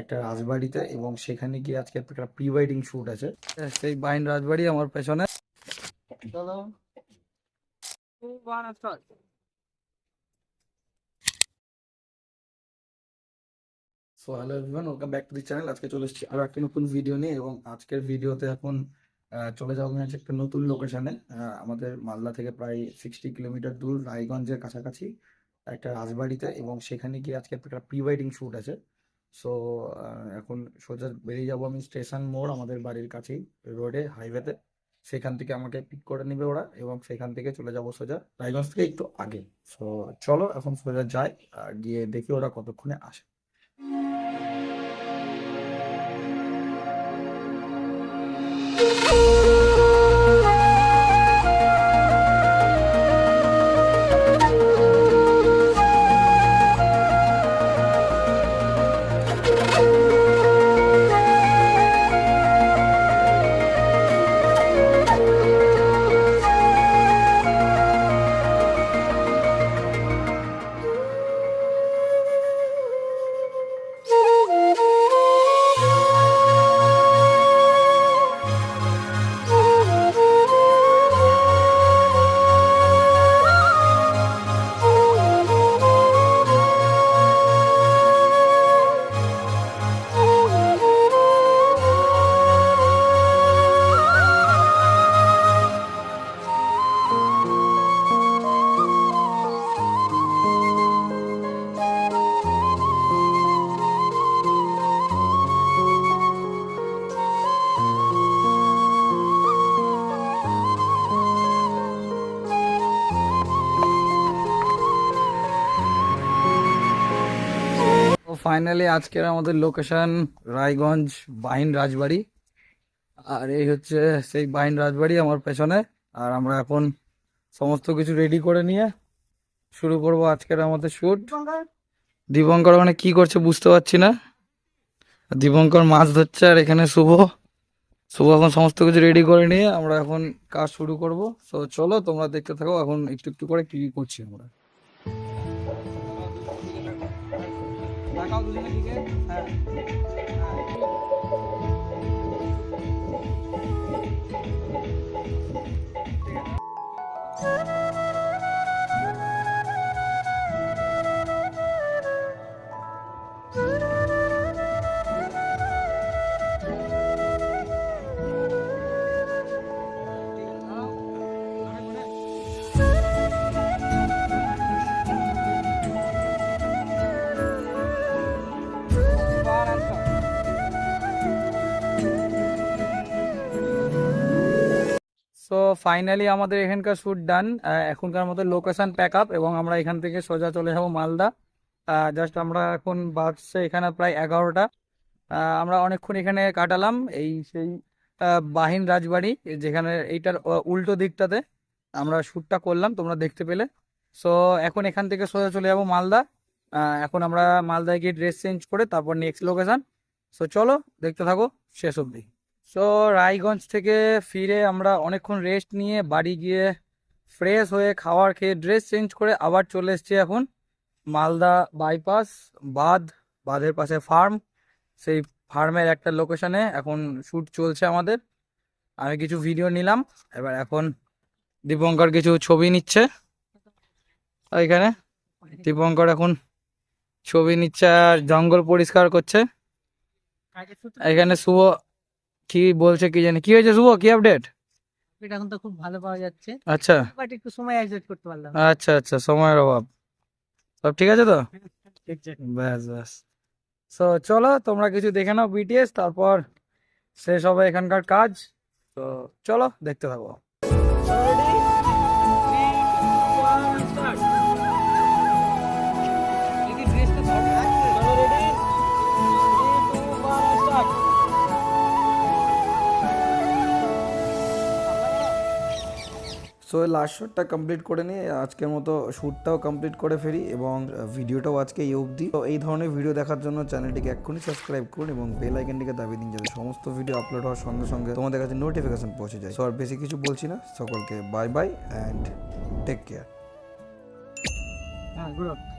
একটা রাজবাড়িতে এবং সেখানে গিয়ে আজকে একটা প্রি ওয়েডিং শুট আছে। সেই বাইন রাজবাড়ি আমার পেছনে। So hello everyone welcome back to the channel আজকে চলে এসেছি আরও একটা নতুন ভিডিও নিয়ে এবং আজকের ভিডিওতে এখন চলে আমি আজকে একটা নতুন লোকেশনে আমাদের মালদা থেকে প্রায় সিক্সটি কিলোমিটার দূর রায়গঞ্জের কাছাকাছি একটা রাজবাড়িতে এবং সেখানে গিয়ে আজকে একটা প্রি ওয়েডিং শুট আছে। সো এখন সোজা বেরিয়ে যাব আমি স্টেশন মোড় আমাদের বাড়ির কাছেই, রোডে, হাইওয়েতে। সেখান থেকে আমাকে পিক করে নেবে ওরা এবং সেখান থেকে চলে যাব সোজা রায়গঞ্জ থেকে একটু আগে। সো চলো এখন সোজা যাই গিয়ে দেখি ওরা কতক্ষণে আসে। তো ফাইনালি আজকের আমাদের লোকেশন রায়গঞ্জ বাইন রাজবাড়ি। আর এই হচ্ছে সেই বাইন রাজবাড়ি আমার পেছনে। আর আমরা এখন সমস্ত কিছু রেডি করে নিয়ে শুরু করব আজকের আমাদের শুট দীপঙ্কর ওখানে কি করছে বুঝতে পারছি না। দীপঙ্কর মাছ ধরছে আর এখানে শুভ। শুভ এখন সমস্ত কিছু রেডি করে নিয়ে আমরা এখন কাজ শুরু করব। তো চলো তোমরা দেখতে থাকো এখন একটু একটু করে কি কি করছি আমরা। তাকাও দুজনের দিকে হ্যাঁ। ফাইনালি আমাদের এখানকার শুট ডান এখনকার মতো লোকেশন প্যাক আপ এবং আমরা এখান থেকে সোজা চলে যাব মালদা। জাস্ট আমরা এখন বাজছে এখানে প্রায় এগারোটা। আমরা অনেকক্ষণ এখানে কাটালাম এই সেই বাহিন রাজবাড়ি, যেখানে এইটার উল্টো দিকটাতে আমরা শ্যুটটা করলাম, তোমরা দেখতে পেলে। সো এখন এখান থেকে সোজা চলে যাব মালদা। এখন আমরা মালদায় গিয়ে ড্রেস চেঞ্জ করে তারপর নেক্সট লোকেশান সো চলো, দেখতে থাকো, শেষ অবধি। সো রায়গঞ্জ থেকে ফিরে আমরা অনেকক্ষণ রেস্ট নিয়ে বাড়ি গিয়ে ফ্রেশ হয়ে খাওয়ার খেয়ে ড্রেস চেঞ্জ করে আবার চলে এসেছি এখন মালদা বাইপাস বাঁধ, বাঁধের পাশে ফার্ম সেই ফার্মের একটা লোকেশনে এখন শ্যুট চলছে আমাদের। আমি কিছু ভিডিও নিলাম, এবার এখন দীপঙ্কর কিছু ছবি নিচ্ছে। এখানে দীপঙ্কর এখন ছবি নিচ্ছে আর জঙ্গল পরিষ্কার করছে। এখানে শুভ কি বলছে কি জানি? কি হয়েছে শুভ? কি আপডেট এটা এখন তো খুব ভালো পাওয়া যাচ্ছে। আচ্ছা। বাট একটু সময় অ্যাডজাস্ট করতে পারলাম। আচ্ছা আচ্ছা সময়ের অভাব। সব ঠিক আছে তো? ঠিকঠাক। ব্যাস ব্যাস। সো চলো তোমরা কিছু দেখে নাও বিটিএস তারপর শেষ হবে এখানকার কাজ। তো চলো দেখতে থাকো। সো লাস্ট শটটা কমপ্লিট করে নিয়ে আজকের মতো শ্যুটটাও কমপ্লিট করে ফেরি এবং ভিডিওটাও আজকে এই অবধি। তো এই ধরনের ভিডিও দেখার জন্য চ্যানেলটিকে এক্ষুনি সাবস্ক্রাইব করুন এবং বেল আইকনটিকে দাবি দিন যাতে সমস্ত ভিডিও আপলোড হওয়ার সঙ্গে সঙ্গে তোমাদের কাছে নোটিফিকেশন পৌঁছে যায়। সো আর বেশি কিছু বলছি না। সকলকে bye bye and take care হ্যাঁ.